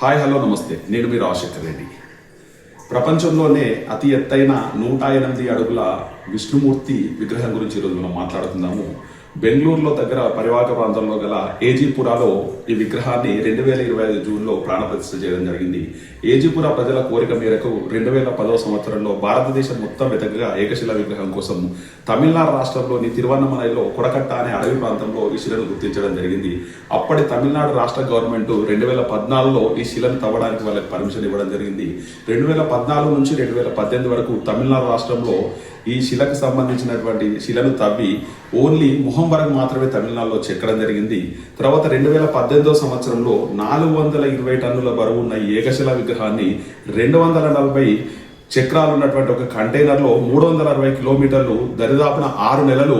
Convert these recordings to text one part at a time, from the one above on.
Hi hello నమస్తే. నేను మీరు రాజశేఖర్ రెడ్డి. ప్రపంచంలోనే అతి ఎత్తైన నూట ఎనిమిది అడుగుల విష్ణుమూర్తి విగ్రహం గురించి ఈరోజు మనం మాట్లాడుతున్నాము. బెంగళూరులో దగ్గర పరివాహక ప్రాంతంలో గల ఏజీపురాలో ఈ విగ్రహాన్ని రెండు వేల ఇరవై ఐదు జూన్లో ప్రాణప్రతిష్ఠ చేయడం జరిగింది. ఏజీపురా ప్రజల కోరిక మేరకు రెండు వేల పదవ సంవత్సరంలో భారతదేశం మొత్తం వెతకగా ఏకశిల విగ్రహం కోసం తమిళనాడు రాష్ట్రంలోని తిరువన్నమలైలో కొడకట్ట అనే అడవి ప్రాంతంలో ఈ శిలను గుర్తించడం జరిగింది. అప్పటి తమిళనాడు రాష్ట్ర గవర్నమెంట్ రెండు వేల పద్నాలుగులో ఈ శిలను తవ్వడానికి వాళ్ళకి పర్మిషన్ ఇవ్వడం జరిగింది. రెండు వేల పద్నాలుగు నుంచి రెండు వేల పద్దెనిమిది వరకు తమిళనాడు రాష్ట్రంలో ఈ శిలకు సంబంధించినటువంటి శిలను తవ్వి ఓన్లీ మొహం వరకు మాత్రమే తమిళనాడులో చెక్కడం జరిగింది. తర్వాత రెండు వేల పద్దెనిమిదో సంవత్సరంలో నాలుగు వందల ఇరవై టన్నుల బరువు ఉన్న ఏకశిల విగ్రహాన్ని రెండు వందల నలభై చక్రాలు ఉన్నటువంటి ఒక కంటైనర్లో మూడు వందల అరవై కిలోమీటర్లు దరిదాపున ఆరు నెలలు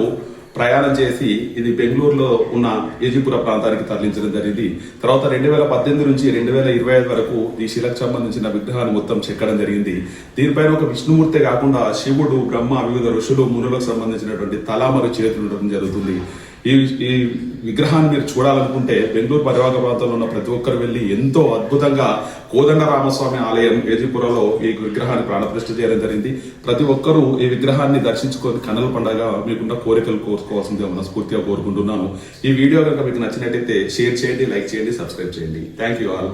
ప్రయాణం చేసి ఇది బెంగళూరులో ఉన్న ఏజీపుర ప్రాంతానికి తరలించడం జరిగింది. తర్వాత రెండు వేల పద్దెనిమిది నుంచి రెండు వేల ఇరవై ఐదు వరకు ఈ శిలకు సంబంధించిన విగ్రహాన్ని మొత్తం చెక్కడం జరిగింది. దీనిపైన ఒక విష్ణుమూర్తి కాకుండా శివుడు బ్రహ్మ వివిధ ఋషులు మునులకు సంబంధించినటువంటి తల మరియు చేతులు ఉండడం జరుగుతుంది. ఈ ఈ విగ్రహాన్ని మీరు చూడాలనుకుంటే బెంగళూరు పరివాహక ప్రాంతంలో ఉన్న ప్రతి ఒక్కరు వెళ్ళి ఎంతో అద్భుతంగా కోదండ రామస్వామి ఆలయం ఏజీపురలో ఈ విగ్రహాన్ని ప్రాణప్రతిష్ఠ చేయడం జరిగింది. ప్రతి ఒక్కరూ ఈ విగ్రహాన్ని దర్శించుకొని కన్నుల పండగ మీకున్న కోరికలు కోరుకోవాల్సిందిగా మనస్ఫూర్తిగా కోరుకుంటున్నాను. ఈ వీడియో కనుక మీకు నచ్చినట్టయితే షేర్ చేయండి లైక్ చేయండి సబ్స్క్రైబ్ చేయండి. Thank you all.